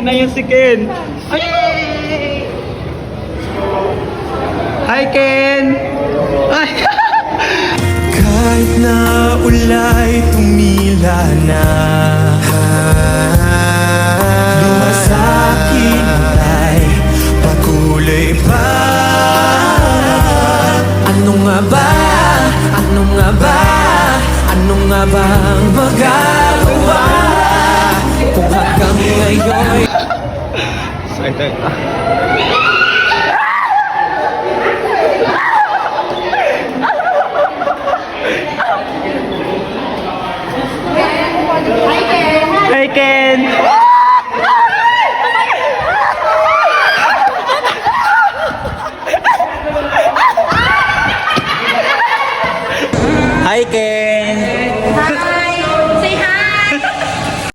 Ken, ayun si Ken. Ay! Hi, Ken! Ay! Kahit na ulay tumila na Luha sa akin ay pakulay pa Ano nga ba? Ano nga ba? Ano nga ba ang magagawa? sa'yo'y Excited Hi Ken! Hi Ken!